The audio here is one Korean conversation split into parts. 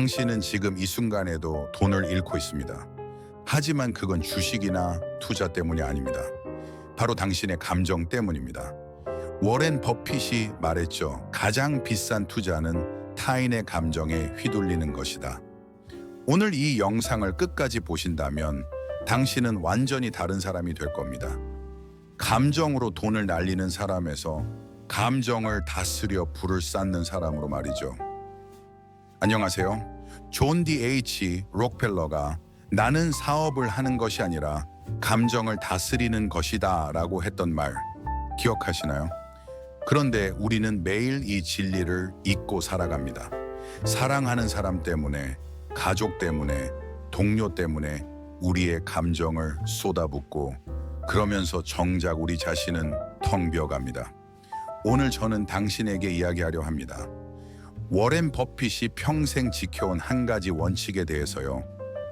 당신은 지금 이 순간에도 돈을 잃고 있습니다. 하지만 그건 주식이나 투자 때문이 아닙니다. 바로 당신의 감정 때문입니다. 워렌 버핏이 말했죠. 가장 비싼 투자는 타인의 감정에 휘둘리는 것이다. 오늘 이 영상을 끝까지 보신다면 당신은 완전히 다른 사람이 될 겁니다. 감정으로 돈을 날리는 사람에서 감정을 다스려 불을 쌓는 사람으로 말이죠. 안녕하세요. 존디 H 록펠러가 나는 사업을 하는 것이 아니라 감정을 다스리는 것이다 라고 했던 말 기억하시나요? 그런데 우리는 매일 이 진리를 잊고 살아갑니다. 사랑하는 사람 때문에, 가족 때문에, 동료 때문에 우리의 감정을 쏟아붓고 그러면서 정작 우리 자신은 텅 비어갑니다. 오늘 저는 당신에게 이야기하려 합니다. 워렌 버핏이 평생 지켜온 한 가지 원칙에 대해서요.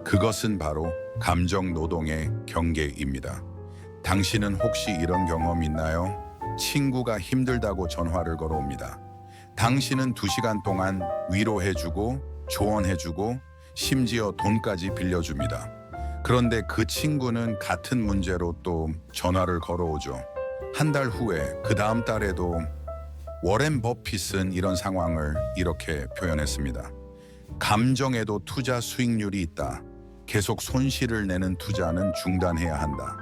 그것은 바로 감정 노동의 경계입니다. 당신은 혹시 이런 경험 있나요? 친구가 힘들다고 전화를 걸어옵니다. 당신은 두 시간 동안 위로해주고 조언해주고 심지어 돈까지 빌려줍니다. 그런데 그 친구는 같은 문제로 또 전화를 걸어오죠. 한 달 후에 그 다음 달에도 워렌 버핏은 이런 상황을 이렇게 표현했습니다. 감정에도 투자 수익률이 있다. 계속 손실을 내는 투자는 중단해야 한다.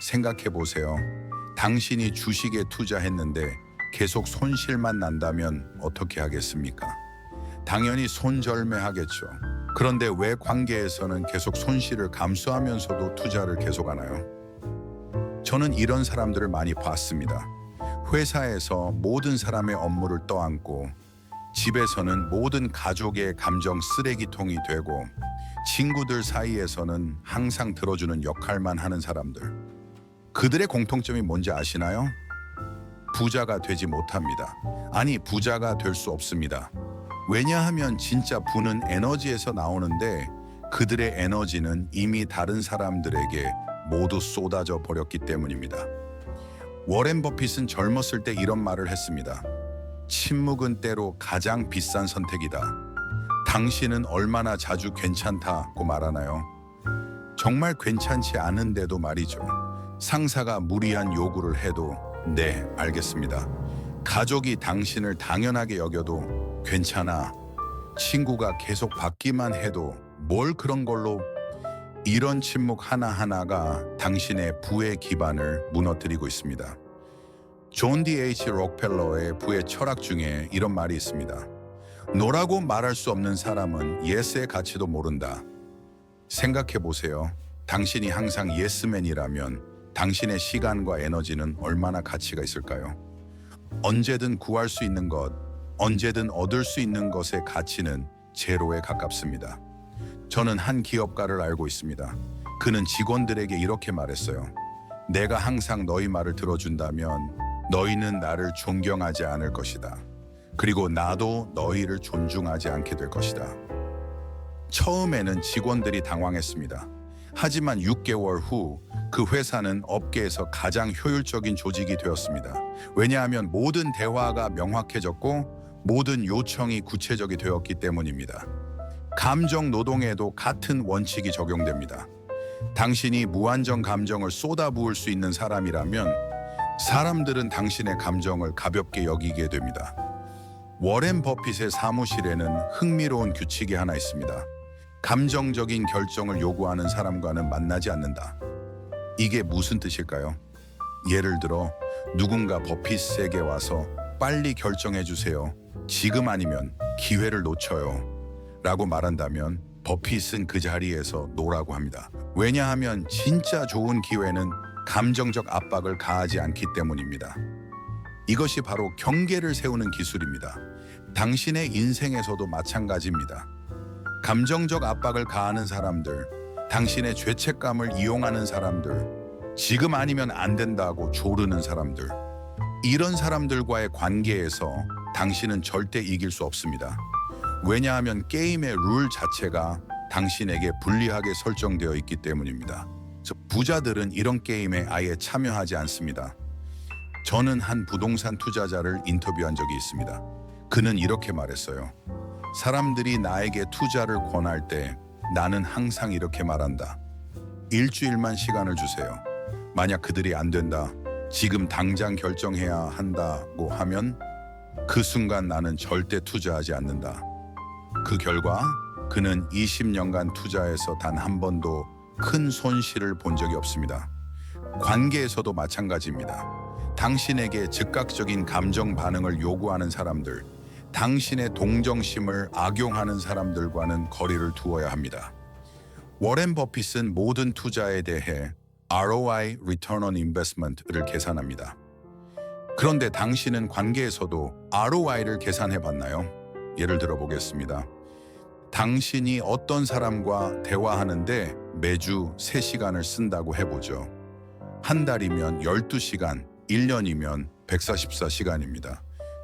생각해 보세요. 당신이 주식에 투자했는데 계속 손실만 난다면 어떻게 하겠습니까? 당연히 손절매하겠죠. 그런데 왜 관계에서는 계속 손실을 감수하면서도 투자를 계속하나요? 저는 이런 사람들을 많이 봤습니다. 회사에서 모든 사람의 업무를 떠안고 집에서는 모든 가족의 감정 쓰레기통이 되고 친구들 사이에서는 항상 들어주는 역할만 하는 사람들. 그들의 공통점이 뭔지 아시나요? 부자가 되지 못합니다. 아니, 부자가 될 수 없습니다. 왜냐하면 진짜 부는 에너지에서 나오는데 그들의 에너지는 이미 다른 사람들에게 모두 쏟아져 버렸기 때문입니다. 워렌 버핏은 젊었을 때 이런 말을 했습니다. 침묵은 때로 가장 비싼 선택이다. 당신은 얼마나 자주 괜찮다고 말하나요? 정말 괜찮지 않은데도 말이죠. 상사가 무리한 요구를 해도 네, 알겠습니다. 가족이 당신을 당연하게 여겨도 괜찮아. 친구가 계속 받기만 해도 뭘 그런 걸로 이런 침묵 하나하나가 당신의 부의 기반을 무너뜨리고 있습니다. 존디 H 록펠러의 부의 철학 중에 이런 말이 있습니다. 노라고 말할 수 없는 사람은 예스의 가치도 모른다. 생각해 보세요. 당신이 항상 예스맨이라면 당신의 시간과 에너지는 얼마나 가치가 있을까요? 언제든 구할 수 있는 것, 언제든 얻을 수 있는 것의 가치는 제로에 가깝습니다. 저는 한 기업가를 알고 있습니다. 그는 직원들에게 이렇게 말했어요. 내가 항상 너희 말을 들어준다면 너희는 나를 존경하지 않을 것이다. 그리고 나도 너희를 존중하지 않게 될 것이다. 처음에는 직원들이 당황했습니다. 하지만 6개월 후 그 회사는 업계에서 가장 효율적인 조직이 되었습니다. 왜냐하면 모든 대화가 명확해졌고 모든 요청이 구체적이 되었기 때문입니다. 감정 노동에도 같은 원칙이 적용됩니다. 당신이 무한정 감정을 쏟아부을 수 있는 사람이라면 사람들은 당신의 감정을 가볍게 여기게 됩니다. 워렌 버핏의 사무실에는 흥미로운 규칙이 하나 있습니다. 감정적인 결정을 요구하는 사람과는 만나지 않는다. 이게 무슨 뜻일까요? 예를 들어 누군가 버핏에게 와서 빨리 결정해 주세요. 지금 아니면 기회를 놓쳐요. 라고 말한다면 버핏은 그 자리에서 노라고 합니다. 왜냐하면 진짜 좋은 기회는 감정적 압박을 가하지 않기 때문입니다. 이것이 바로 경계를 세우는 기술입니다. 당신의 인생에서도 마찬가지입니다. 감정적 압박을 가하는 사람들, 당신의 죄책감을 이용하는 사람들, 지금 아니면 안 된다고 조르는 사람들, 이런 사람들과의 관계에서 당신은 절대 이길 수 없습니다. 왜냐하면 게임의 룰 자체가 당신에게 불리하게 설정되어 있기 때문입니다. 즉, 부자들은 이런 게임에 아예 참여하지 않습니다. 저는 한 부동산 투자자를 인터뷰한 적이 있습니다. 그는 이렇게 말했어요. 사람들이 나에게 투자를 권할 때 나는 항상 이렇게 말한다. 일주일만 시간을 주세요. 만약 그들이 안 된다. 지금 당장 결정해야 한다고 하면 그 순간 나는 절대 투자하지 않는다. 그 결과 그는 20년간 투자해서 단 한 번도 큰 손실을 본 적이 없습니다. 관계에서도 마찬가지입니다. 당신에게 즉각적인 감정 반응을 요구하는 사람들, 당신의 동정심을 악용하는 사람들과는 거리를 두어야 합니다. 워렌 버핏은 모든 투자에 대해 ROI (Return on Investment)를 계산합니다. 그런데 당신은 관계에서도 ROI를 계산해 봤나요? 예를 들어 보겠습니다. 당신이 어떤 사람과 대화하는데 매주 3시간을 쓴다고 해보죠. 한 달이면 12시간, 1년이면 144시간입니다.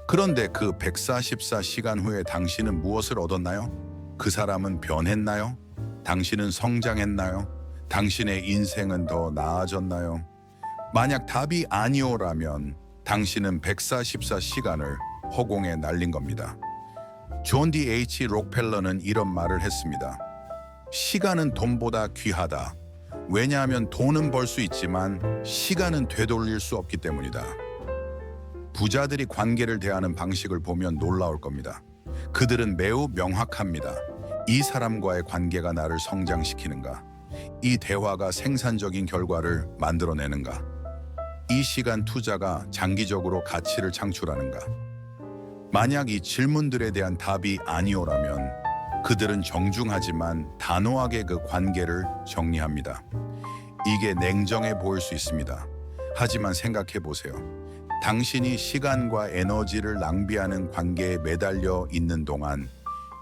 그런데 그 144시간 후에 당신은 무엇을 얻었나요? 그 사람은 변했나요? 당신은 성장했나요? 당신의 인생은 더 나아졌나요? 만약 답이 아니오라면 당신은 144시간을 허공에 날린 겁니다. 존디 H 록펠러는 이런 말을 했습니다. 시간은 돈보다 귀하다. 왜냐하면 돈은 벌 수 있지만 시간은 되돌릴 수 없기 때문이다. 부자들이 관계를 대하는 방식을 보면 놀라울 겁니다. 그들은 매우 명확합니다. 이 사람과의 관계가 나를 성장시키는가? 이 대화가 생산적인 결과를 만들어내는가? 이 시간 투자가 장기적으로 가치를 창출하는가? 만약 이 질문들에 대한 답이 아니오라면 그들은 정중하지만 단호하게 그 관계를 정리합니다. 이게 냉정해 보일 수 있습니다. 하지만 생각해 보세요. 당신이 시간과 에너지를 낭비하는 관계에 매달려 있는 동안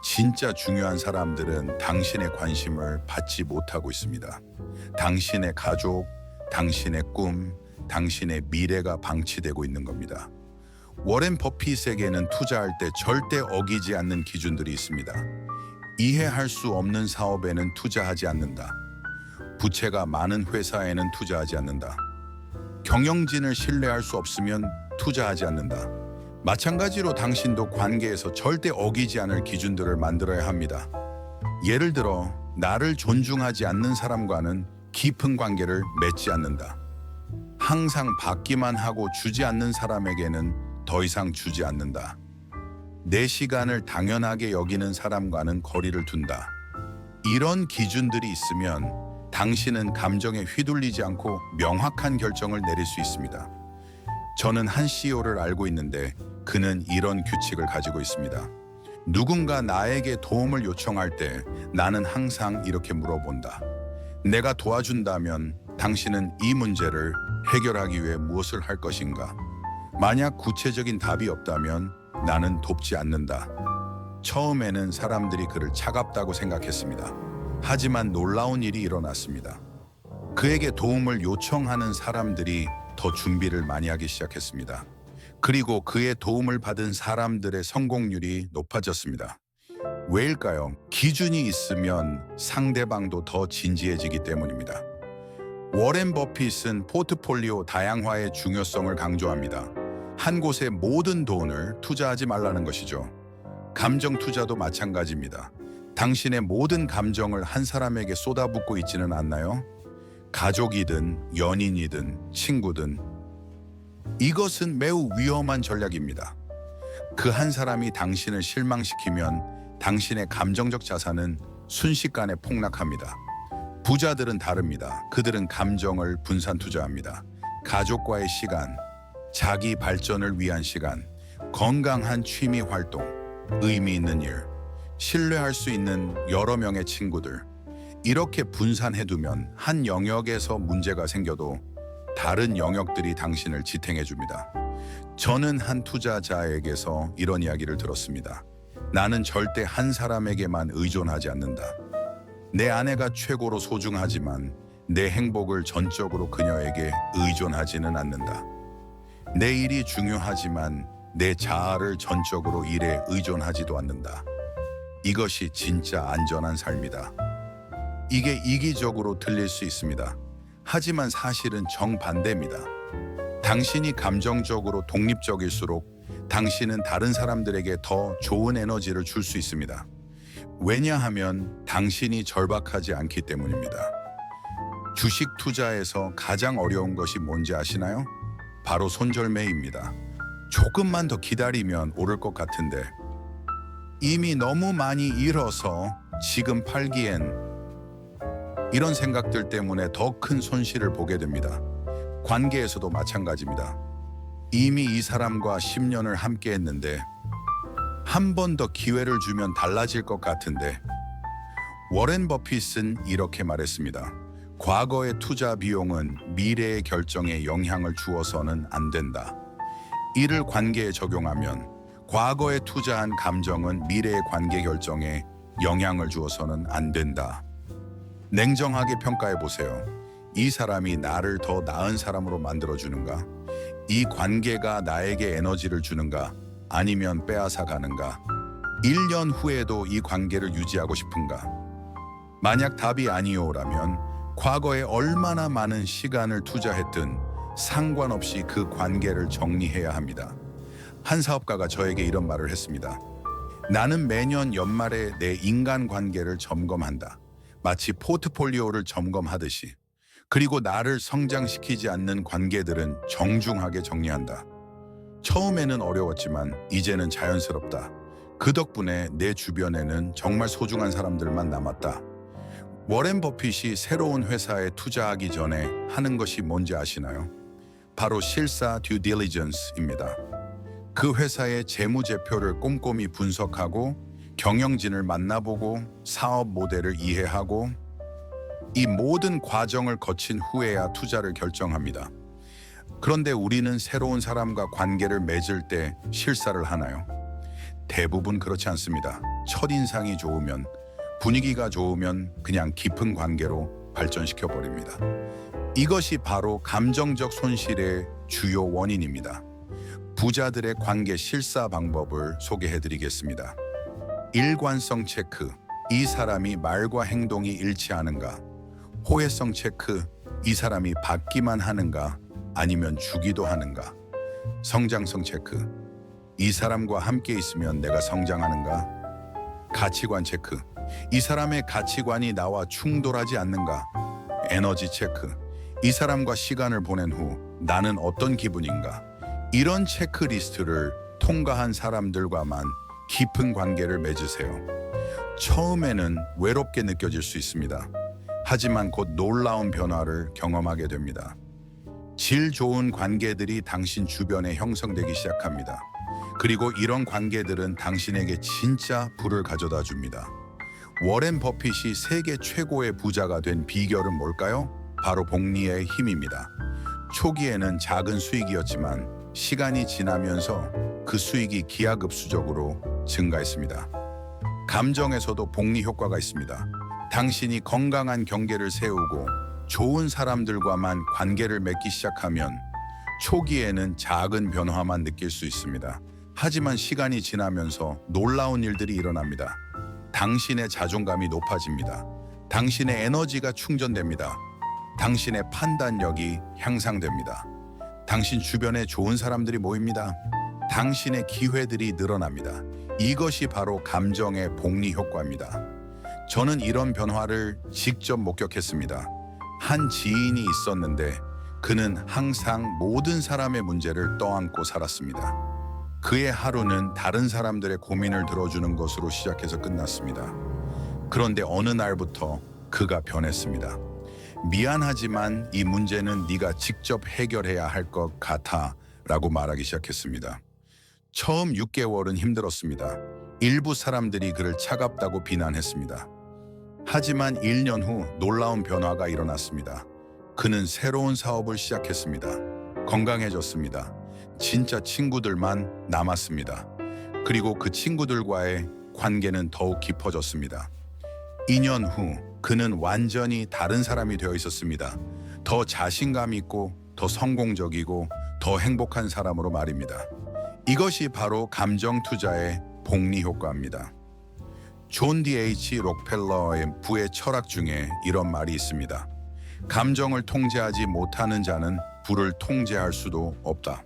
진짜 중요한 사람들은 당신의 관심을 받지 못하고 있습니다. 당신의 가족, 당신의 꿈, 당신의 미래가 방치되고 있는 겁니다. 워렌 버핏에게는 투자할 때 절대 어기지 않는 기준들이 있습니다. 이해할 수 없는 사업에는 투자하지 않는다. 부채가 많은 회사에는 투자하지 않는다. 경영진을 신뢰할 수 없으면 투자하지 않는다. 마찬가지로 당신도 관계에서 절대 어기지 않을 기준들을 만들어야 합니다. 예를 들어 나를 존중하지 않는 사람과는 깊은 관계를 맺지 않는다. 항상 받기만 하고 주지 않는 사람에게는 더 이상 주지 않는다. 내 시간을 당연하게 여기는 사람과는 거리를 둔다. 이런 기준들이 있으면 당신은 감정에 휘둘리지 않고 명확한 결정을 내릴 수 있습니다. 저는 한 CEO를 알고 있는데 그는 이런 규칙을 가지고 있습니다. 누군가 나에게 도움을 요청할 때 나는 항상 이렇게 물어본다. 내가 도와준다면 당신은 이 문제를 해결하기 위해 무엇을 할 것인가? 만약 구체적인 답이 없다면 나는 돕지 않는다. 처음에는 사람들이 그를 차갑다고 생각했습니다. 하지만 놀라운 일이 일어났습니다. 그에게 도움을 요청하는 사람들이 더 준비를 많이 하기 시작했습니다. 그리고 그의 도움을 받은 사람들의 성공률이 높아졌습니다. 왜일까요? 기준이 있으면 상대방도 더 진지해지기 때문입니다. 워렌 버핏은 포트폴리오 다양화의 중요성을 강조합니다. 한 곳에 모든 돈을 투자하지 말라는 것이죠. 감정 투자도 마찬가지입니다. 당신의 모든 감정을 한 사람에게 쏟아붓고 있지는 않나요? 가족이든 연인이든 친구든 이것은 매우 위험한 전략입니다. 그 한 사람이 당신을 실망시키면 당신의 감정적 자산은 순식간에 폭락합니다. 부자들은 다릅니다. 그들은 감정을 분산 투자합니다. 가족과의 시간, 자기 발전을 위한 시간, 건강한 취미 활동, 의미 있는 일, 신뢰할 수 있는 여러 명의 친구들, 이렇게 분산해두면 한 영역에서 문제가 생겨도 다른 영역들이 당신을 지탱해 줍니다. 저는 한 투자자에게서 이런 이야기를 들었습니다. 나는 절대 한 사람에게만 의존하지 않는다. 내 아내가 최고로 소중하지만 내 행복을 전적으로 그녀에게 의존하지는 않는다. 내 일이 중요하지만 내 자아를 전적으로 일에 의존하지도 않는다. 이것이 진짜 안전한 삶이다. 이게 이기적으로 들릴 수 있습니다. 하지만 사실은 정반대입니다. 당신이 감정적으로 독립적일수록 당신은 다른 사람들에게 더 좋은 에너지를 줄 수 있습니다. 왜냐하면 당신이 절박하지 않기 때문입니다. 주식 투자에서 가장 어려운 것이 뭔지 아시나요? 바로 손절매입니다. 조금만 더 기다리면 오를 것 같은데 이미 너무 많이 잃어서 지금 팔기엔 이런 생각들 때문에 더 큰 손실을 보게 됩니다. 관계에서도 마찬가지입니다. 이미 이 사람과 10년을 함께 했는데 한 번 더 기회를 주면 달라질 것 같은데 워렌 버핏은 이렇게 말했습니다. 과거의 투자 비용은 미래의 결정에 영향을 주어서는 안 된다. 이를 관계에 적용하면 과거에 투자한 감정은 미래의 관계 결정에 영향을 주어서는 안 된다. 냉정하게 평가해 보세요. 이 사람이 나를 더 나은 사람으로 만들어 주는가? 이 관계가 나에게 에너지를 주는가? 아니면 빼앗아 가는가? 1년 후에도 이 관계를 유지하고 싶은가? 만약 답이 아니오라면 과거에 얼마나 많은 시간을 투자했든 상관없이 그 관계를 정리해야 합니다. 한 사업가가 저에게 이런 말을 했습니다. 나는 매년 연말에 내 인간 관계를 점검한다. 마치 포트폴리오를 점검하듯이. 그리고 나를 성장시키지 않는 관계들은 정중하게 정리한다. 처음에는 어려웠지만 이제는 자연스럽다. 그 덕분에 내 주변에는 정말 소중한 사람들만 남았다. 워렌 버핏이 새로운 회사에 투자하기 전에 하는 것이 뭔지 아시나요? 바로 실사 듀 딜리전스입니다. 그 회사의 재무제표를 꼼꼼히 분석하고 경영진을 만나보고 사업 모델을 이해하고 이 모든 과정을 거친 후에야 투자를 결정합니다. 그런데 우리는 새로운 사람과 관계를 맺을 때 실사를 하나요? 대부분 그렇지 않습니다. 첫인상이 좋으면 분위기가 좋으면 그냥 깊은 관계로 발전시켜 버립니다. 이것이 바로 감정적 손실의 주요 원인입니다. 부자들의 관계 실사 방법을 소개해 드리겠습니다. 일관성 체크. 이 사람이 말과 행동이 일치하는가? 호혜성 체크. 이 사람이 받기만 하는가? 아니면 주기도 하는가? 성장성 체크. 이 사람과 함께 있으면 내가 성장하는가? 가치관 체크. 이 사람의 가치관이 나와 충돌하지 않는가? 에너지 체크. 이 사람과 시간을 보낸 후 나는 어떤 기분인가? 이런 체크리스트를 통과한 사람들과만 깊은 관계를 맺으세요. 처음에는 외롭게 느껴질 수 있습니다. 하지만 곧 놀라운 변화를 경험하게 됩니다. 질 좋은 관계들이 당신 주변에 형성되기 시작합니다. 그리고 이런 관계들은 당신에게 진짜 부를 가져다 줍니다. 워렌 버핏이 세계 최고의 부자가 된 비결은 뭘까요? 바로 복리의 힘입니다. 초기에는 작은 수익이었지만 시간이 지나면서 그 수익이 기하급수적으로 증가했습니다. 감정에서도 복리 효과가 있습니다. 당신이 건강한 경계를 세우고 좋은 사람들과만 관계를 맺기 시작하면 초기에는 작은 변화만 느낄 수 있습니다. 하지만 시간이 지나면서 놀라운 일들이 일어납니다. 당신의 자존감이 높아집니다. 당신의 에너지가 충전됩니다. 당신의 판단력이 향상됩니다. 당신 주변에 좋은 사람들이 모입니다. 당신의 기회들이 늘어납니다. 이것이 바로 감정의 복리 효과입니다. 저는 이런 변화를 직접 목격했습니다. 한 지인이 있었는데 그는 항상 모든 사람의 문제를 떠안고 살았습니다. 그의 하루는 다른 사람들의 고민을 들어주는 것으로 시작해서 끝났습니다. 그런데 어느 날부터 그가 변했습니다. 미안하지만 이 문제는 네가 직접 해결해야 할 것 같아 라고 말하기 시작했습니다. 처음 6개월은 힘들었습니다. 일부 사람들이 그를 차갑다고 비난했습니다. 하지만 1년 후 놀라운 변화가 일어났습니다. 그는 새로운 사업을 시작했습니다. 건강해졌습니다. 진짜 친구들만 남았습니다. 그리고 그 친구들과의 관계는 더욱 깊어졌습니다. 2년 후 그는 완전히 다른 사람이 되어 있었습니다. 더 자신감 있고 더 성공적이고 더 행복한 사람으로 말입니다. 이것이 바로 감정 투자의 복리 효과입니다. 존 D.H. 록펠러의 부의 철학 중에 이런 말이 있습니다. 감정을 통제하지 못하는 자는 부를 통제할 수도 없다.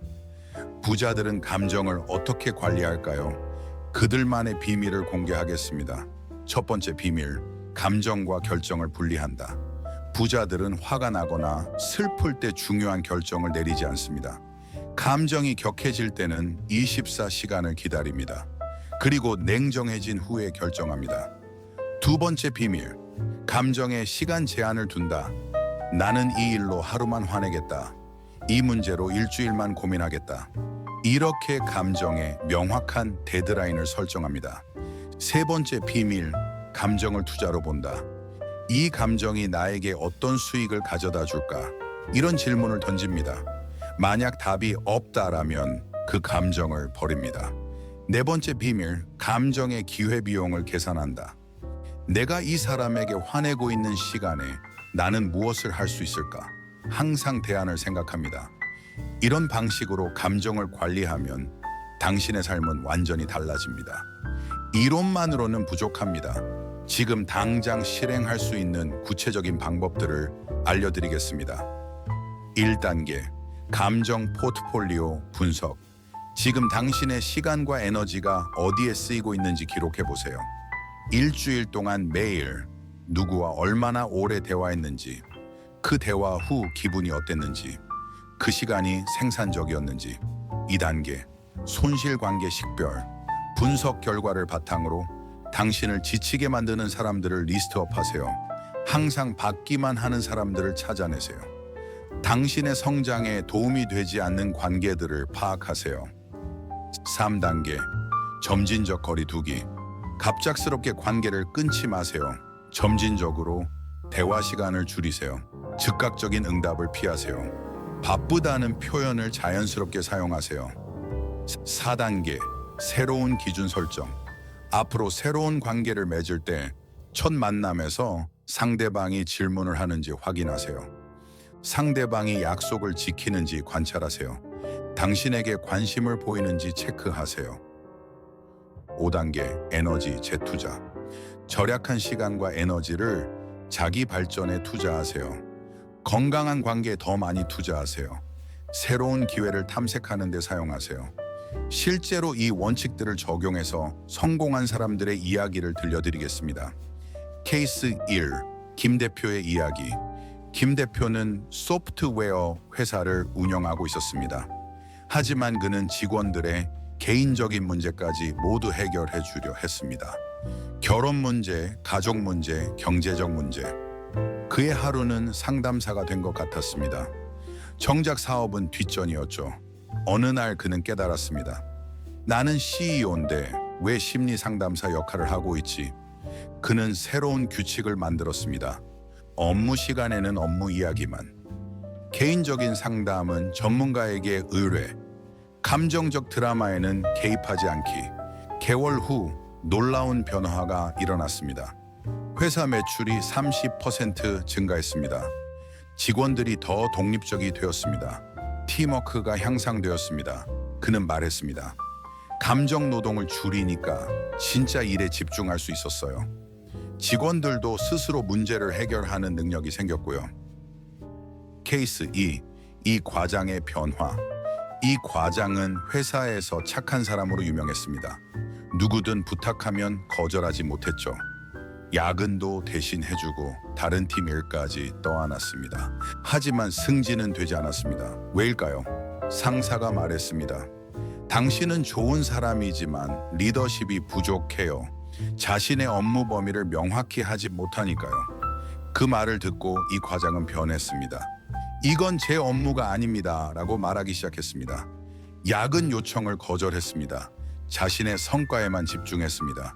부자들은 감정을 어떻게 관리할까요? 그들만의 비밀을 공개하겠습니다. 첫 번째 비밀, 감정과 결정을 분리한다. 부자들은 화가 나거나 슬플 때 중요한 결정을 내리지 않습니다. 감정이 격해질 때는 24시간을 기다립니다. 그리고 냉정해진 후에 결정합니다. 두 번째 비밀, 감정에 시간 제한을 둔다. 나는 이 일로 하루만 화내겠다. 이 문제로 일주일만 고민하겠다. 이렇게 감정에 명확한 데드라인을 설정합니다. 세 번째 비밀, 감정을 투자로 본다. 이 감정이 나에게 어떤 수익을 가져다 줄까? 이런 질문을 던집니다. 만약 답이 없다라면 그 감정을 버립니다. 네 번째 비밀, 감정의 기회비용을 계산한다. 내가 이 사람에게 화내고 있는 시간에 나는 무엇을 할 수 있을까? 항상 대안을 생각합니다. 이런 방식으로 감정을 관리하면 당신의 삶은 완전히 달라집니다. 이론만으로는 부족합니다. 지금 당장 실행할 수 있는 구체적인 방법들을 알려드리겠습니다. 1단계 감정 포트폴리오 분석. 지금 당신의 시간과 에너지가 어디에 쓰이고 있는지 기록해 보세요. 일주일 동안 매일 누구와 얼마나 오래 대화했는지, 그 대화 후 기분이 어땠는지, 그 시간이 생산적이었는지. 2단계 손실 관계 식별. 분석 결과를 바탕으로 당신을 지치게 만드는 사람들을 리스트업 하세요. 항상 받기만 하는 사람들을 찾아내세요. 당신의 성장에 도움이 되지 않는 관계들을 파악하세요. 3단계 점진적 거리 두기. 갑작스럽게 관계를 끊지 마세요. 점진적으로 대화 시간을 줄이세요. 즉각적인 응답을 피하세요. 바쁘다는 표현을 자연스럽게 사용하세요. 4단계 새로운 기준 설정. 앞으로 새로운 관계를 맺을 때 첫 만남에서 상대방이 질문을 하는지 확인하세요. 상대방이 약속을 지키는지 관찰하세요. 당신에게 관심을 보이는지 체크하세요. 5단계 에너지 재투자. 절약한 시간과 에너지를 자기 발전에 투자하세요. 건강한 관계에 더 많이 투자하세요. 새로운 기회를 탐색하는 데 사용하세요. 실제로 이 원칙들을 적용해서 성공한 사람들의 이야기를 들려드리겠습니다. 케이스 1. 김 대표의 이야기. 김 대표는 소프트웨어 회사를 운영하고 있었습니다. 하지만 그는 직원들의 개인적인 문제까지 모두 해결해 주려 했습니다. 결혼 문제, 가족 문제, 경제적 문제. 그의 하루는 상담사가 된 것 같았습니다. 정작 사업은 뒷전이었죠. 어느 날 그는 깨달았습니다. 나는 CEO인데 왜 심리 상담사 역할을 하고 있지? 그는 새로운 규칙을 만들었습니다. 업무 시간에는 업무 이야기만. 개인적인 상담은 전문가에게 의뢰. 감정적 드라마에는 개입하지 않기. 개월 후 놀라운 변화가 일어났습니다. 회사 매출이 30% 증가했습니다. 직원들이 더 독립적이 되었습니다. 팀워크가 향상되었습니다. 그는 말했습니다. 감정 노동을 줄이니까 진짜 일에 집중할 수 있었어요. 직원들도 스스로 문제를 해결하는 능력이 생겼고요. 케이스 2. 이 과장의 변화. 이 과장은 회사에서 착한 사람으로 유명했습니다. 누구든 부탁하면 거절하지 못했죠. 야근도 대신 해주고 다른 팀 일까지 떠안았습니다. 하지만 승진은 되지 않았습니다. 왜일까요? 상사가 말했습니다. 당신은 좋은 사람이지만 리더십이 부족해요. 자신의 업무 범위를 명확히 하지 못하니까요. 그 말을 듣고 이 과장은 변했습니다. 이건 제 업무가 아닙니다. 라고 말하기 시작했습니다. 야근 요청을 거절했습니다. 자신의 성과에만 집중했습니다.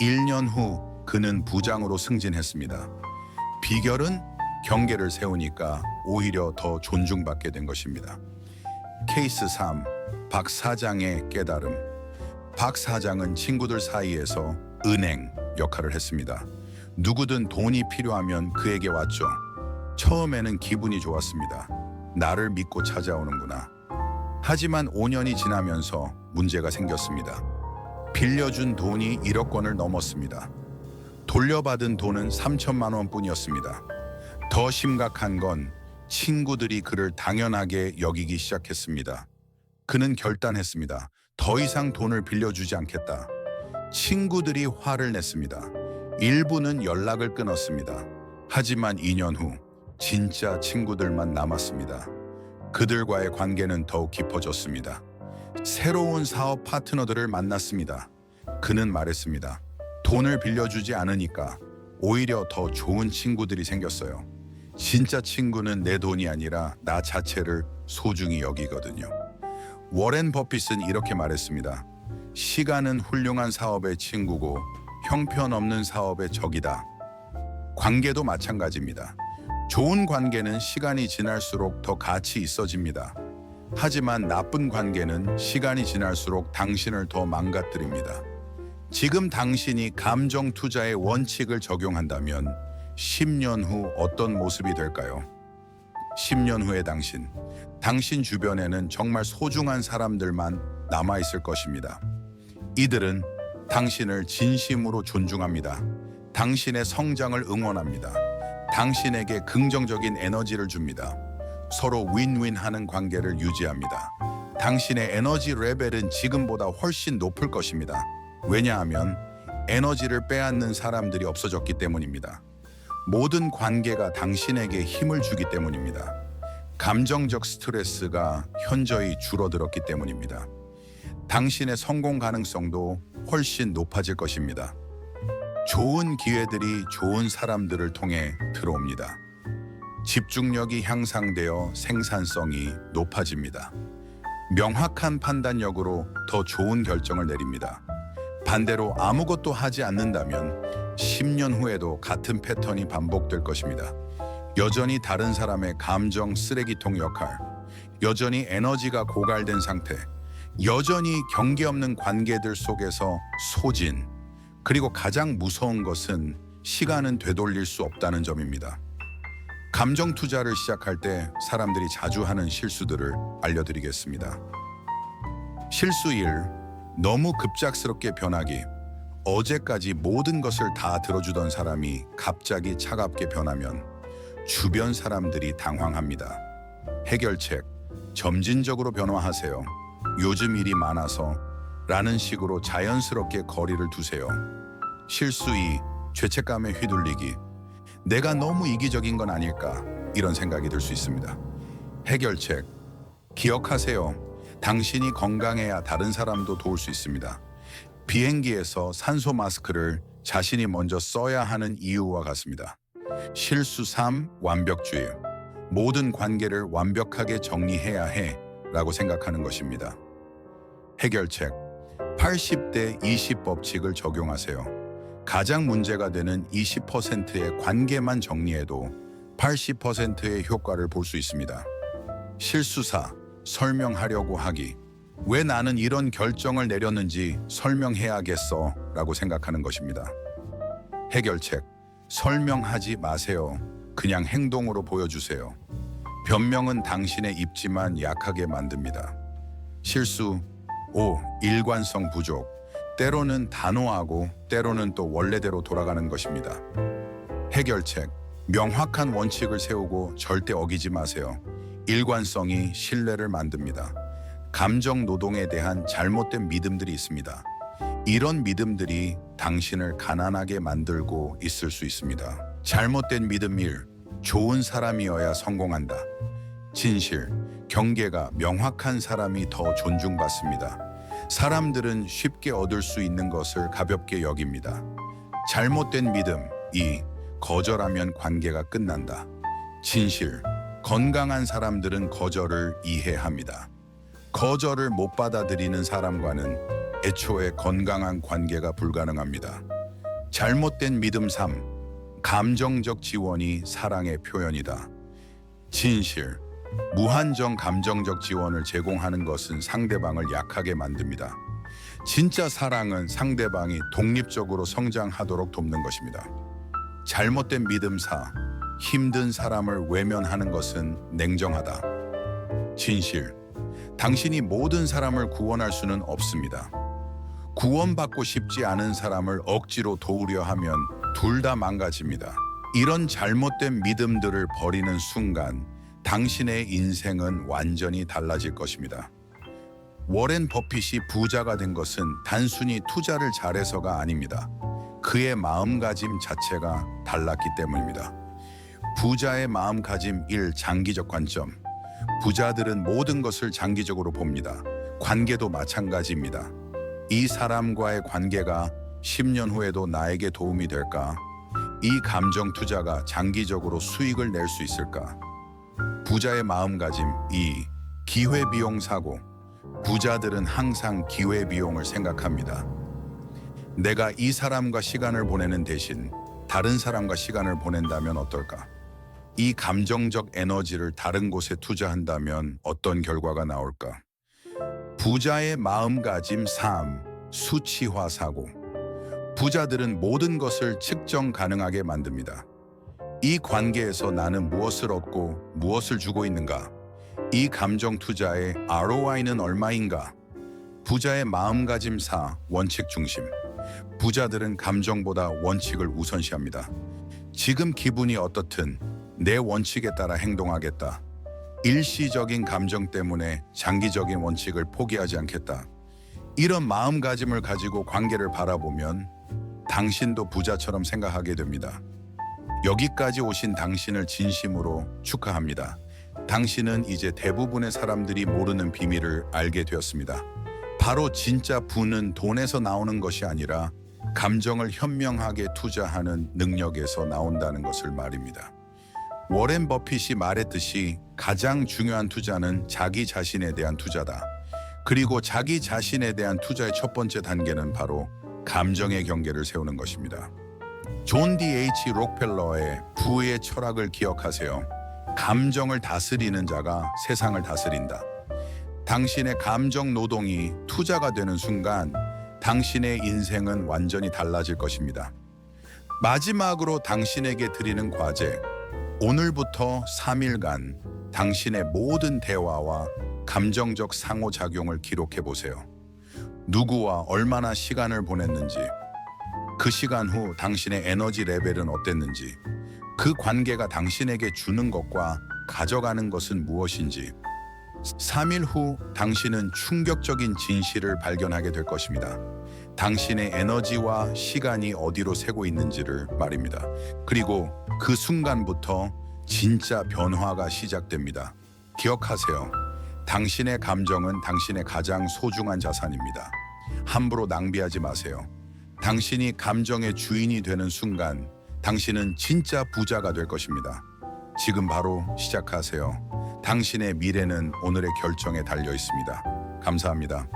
1년 후 그는 부장으로 승진했습니다. 비결은 경계를 세우니까 오히려 더 존중받게 된 것입니다. 케이스 3. 박 사장의 깨달음. 박 사장은 친구들 사이에서 은행 역할을 했습니다. 누구든 돈이 필요하면 그에게 왔죠. 처음에는 기분이 좋았습니다. 나를 믿고 찾아오는구나. 하지만 5년이 지나면서 문제가 생겼습니다. 빌려준 돈이 1억 원을 넘었습니다. 돌려받은 돈은 3천만 원뿐이었습니다. 더 심각한 건 친구들이 그를 당연하게 여기기 시작했습니다. 그는 결단했습니다. 더 이상 돈을 빌려주지 않겠다. 친구들이 화를 냈습니다. 일부는 연락을 끊었습니다. 하지만 2년 후 진짜 친구들만 남았습니다. 그들과의 관계는 더욱 깊어졌습니다. 새로운 사업 파트너들을 만났습니다. 그는 말했습니다. 돈을 빌려주지 않으니까 오히려 더 좋은 친구들이 생겼어요. 진짜 친구는 내 돈이 아니라 나 자체를 소중히 여기거든요. 워렌 버핏은 이렇게 말했습니다. 시간은 훌륭한 사업의 친구고 형편없는 사업의 적이다. 관계도 마찬가지입니다. 좋은 관계는 시간이 지날수록 더 가치 있어집니다. 하지만 나쁜 관계는 시간이 지날수록 당신을 더 망가뜨립니다. 지금 당신이 감정 투자의 원칙을 적용한다면 10년 후 어떤 모습이 될까요? 10년 후의 당신, 당신 주변에는 정말 소중한 사람들만 남아있을 것입니다. 이들은 당신을 진심으로 존중합니다. 당신의 성장을 응원합니다. 당신에게 긍정적인 에너지를 줍니다. 서로 윈윈하는 관계를 유지합니다. 당신의 에너지 레벨은 지금보다 훨씬 높을 것입니다. 왜냐하면 에너지를 빼앗는 사람들이 없어졌기 때문입니다. 모든 관계가 당신에게 힘을 주기 때문입니다. 감정적 스트레스가 현저히 줄어들었기 때문입니다. 당신의 성공 가능성도 훨씬 높아질 것입니다. 좋은 기회들이 좋은 사람들을 통해 들어옵니다. 집중력이 향상되어 생산성이 높아집니다. 명확한 판단력으로 더 좋은 결정을 내립니다. 반대로 아무것도 하지 않는다면 10년 후에도 같은 패턴이 반복될 것입니다. 여전히 다른 사람의 감정 쓰레기통 역할, 여전히 에너지가 고갈된 상태, 여전히 경계 없는 관계들 속에서 소진, 그리고 가장 무서운 것은 시간은 되돌릴 수 없다는 점입니다. 감정 투자를 시작할 때 사람들이 자주 하는 실수들을 알려드리겠습니다. 실수 1. 너무 급작스럽게 변하기. 어제까지 모든 것을 다 들어주던 사람이 갑자기 차갑게 변하면 주변 사람들이 당황합니다. 해결책. 점진적으로 변화하세요. 요즘 일이 많아서 라는 식으로 자연스럽게 거리를 두세요. 실수 2. 죄책감에 휘둘리기. 내가 너무 이기적인 건 아닐까 이런 생각이 들 수 있습니다. 해결책 기억하세요. 당신이 건강해야 다른 사람도 도울 수 있습니다. 비행기에서 산소 마스크를 자신이 먼저 써야 하는 이유와 같습니다. 실수 3 완벽주의 모든 관계를 완벽하게 정리해야 해 라고 생각하는 것입니다. 해결책 80대 20 법칙을 적용하세요. 가장 문제가 되는 20%의 관계만 정리해도 80%의 효과를 볼 수 있습니다. 실수사, 설명하려고 하기. 왜 나는 이런 결정을 내렸는지 설명해야겠어 라고 생각하는 것입니다. 해결책, 설명하지 마세요. 그냥 행동으로 보여주세요. 변명은 당신의 입지만 약하게 만듭니다. 실수 5. 일관성 부족. 때로는 단호하고 때로는 또 원래대로 돌아가는 것입니다. 해결책. 명확한 원칙을 세우고 절대 어기지 마세요. 일관성이 신뢰를 만듭니다. 감정 노동에 대한 잘못된 믿음들이 있습니다. 이런 믿음들이 당신을 가난하게 만들고 있을 수 있습니다. 잘못된 믿음 1. 좋은 사람이어야 성공한다. 진실. 경계가 명확한 사람이 더 존중받습니다. 사람들은 쉽게 얻을 수 있는 것을 가볍게 여깁니다. 잘못된 믿음 2. 거절하면 관계가 끝난다. 진실. 건강한 사람들은 거절을 이해합니다. 거절을 못 받아들이는 사람과는 애초에 건강한 관계가 불가능합니다. 잘못된 믿음 3. 감정적 지원이 사랑의 표현이다. 진실. 무한정 감정적 지원을 제공하는 것은 상대방을 약하게 만듭니다. 진짜 사랑은 상대방이 독립적으로 성장하도록 돕는 것입니다. 잘못된 믿음 4. 힘든 사람을 외면하는 것은 냉정하다. 진실. 당신이 모든 사람을 구원할 수는 없습니다. 구원받고 싶지 않은 사람을 억지로 도우려 하면 둘 다 망가집니다. 이런 잘못된 믿음들을 버리는 순간 당신의 인생은 완전히 달라질 것입니다. 워렌 버핏이 부자가 된 것은 단순히 투자를 잘해서가 아닙니다. 그의 마음가짐 자체가 달랐기 때문입니다. 부자의 마음가짐 1. 장기적 관점. 부자들은 모든 것을 장기적으로 봅니다. 관계도 마찬가지입니다. 이 사람과의 관계가 10년 후에도 나에게 도움이 될까? 이 감정 투자가 장기적으로 수익을 낼 수 있을까? 부자의 마음가짐 2. 기회비용 사고. 부자들은 항상 기회비용을 생각합니다. 내가 이 사람과 시간을 보내는 대신 다른 사람과 시간을 보낸다면 어떨까? 이 감정적 에너지를 다른 곳에 투자한다면 어떤 결과가 나올까? 부자의 마음가짐 3. 수치화 사고. 부자들은 모든 것을 측정 가능하게 만듭니다. 이 관계에서 나는 무엇을 얻고 무엇을 주고 있는가? 이 감정 투자의 ROI는 얼마인가? 부자의 마음가짐 4. 원칙 중심. 부자들은 감정보다 원칙을 우선시합니다. 지금 기분이 어떻든 내 원칙에 따라 행동하겠다. 일시적인 감정 때문에 장기적인 원칙을 포기하지 않겠다. 이런 마음가짐을 가지고 관계를 바라보면 당신도 부자처럼 생각하게 됩니다. 여기까지 오신 당신을 진심으로 축하합니다. 당신은 이제 대부분의 사람들이 모르는 비밀을 알게 되었습니다. 바로 진짜 부는 돈에서 나오는 것이 아니라 감정을 현명하게 투자하는 능력에서 나온다는 것을 말입니다. 워렌 버핏이 말했듯이 가장 중요한 투자는 자기 자신에 대한 투자다. 그리고 자기 자신에 대한 투자의 첫 번째 단계는 바로 감정의 경계를 세우는 것입니다. 존 D.H. 록펠러의 부의 철학을 기억하세요. 감정을 다스리는 자가 세상을 다스린다. 당신의 감정 노동이 투자가 되는 순간 당신의 인생은 완전히 달라질 것입니다. 마지막으로 당신에게 드리는 과제. 오늘부터 3일간 당신의 모든 대화와 감정적 상호작용을 기록해 보세요. 누구와 얼마나 시간을 보냈는지, 그 시간 후 당신의 에너지 레벨은 어땠는지, 그 관계가 당신에게 주는 것과 가져가는 것은 무엇인지, 3일 후 당신은 충격적인 진실을 발견하게 될 것입니다. 당신의 에너지와 시간이 어디로 새고 있는지를 말입니다. 그리고 그 순간부터 진짜 변화가 시작됩니다. 기억하세요. 당신의 감정은 당신의 가장 소중한 자산입니다. 함부로 낭비하지 마세요. 당신이 감정의 주인이 되는 순간 당신은 진짜 부자가 될 것입니다. 지금 바로 시작하세요. 당신의 미래는 오늘의 결정에 달려 있습니다. 감사합니다.